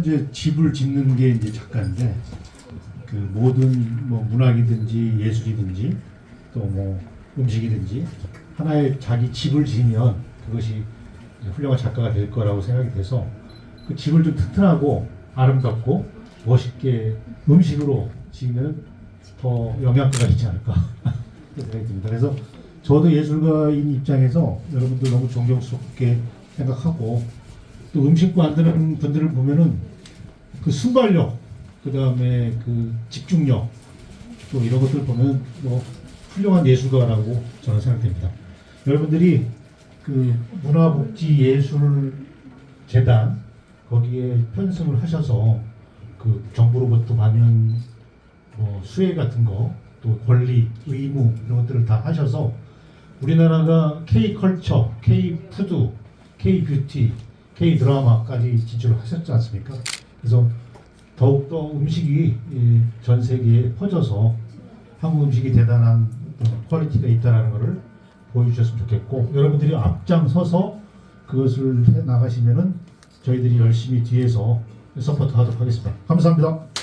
이제 집을 짓는 게 이제 작가인데 그 모든 뭐 문학이든지 예술이든지 또 뭐 음식이든지 하나의 자기 집을 지으면 그것이 훌륭한 작가가 될 거라고 생각이 돼서 그 집을 좀 튼튼하고 아름답고 멋있게 음식으로 지으면 더 영양가가 있지 않을까 생각이 듭니다. 그래서 저도 예술가인 입장에서 여러분들 너무 존경스럽게 생각하고 또 음식 만드는 분들을 보면은 그 순발력, 그 다음에 그 집중력, 또 이런 것들 보면 뭐 훌륭한 예술가라고 저는 생각됩니다. 여러분들이 그 문화복지예술재단 거기에 편승을 하셔서 그 정부로부터 받는 뭐 수혜 같은 거, 또 권리, 의무 이런 것들을 다 하셔서 우리나라가 K 컬처, K 푸드, K 뷰티, K 드라마까지 진출을 하셨지 않습니까? 그래서 더욱더 음식이 이전 세계에 퍼져서 한국 음식이 대단한 퀄리티가 있다는 것을 보여주셨으면 좋겠고 여러분들이 앞장서서 그것을 해 나가시면은 저희들이 열심히 뒤에서 서포트하도록 하겠습니다. 감사합니다.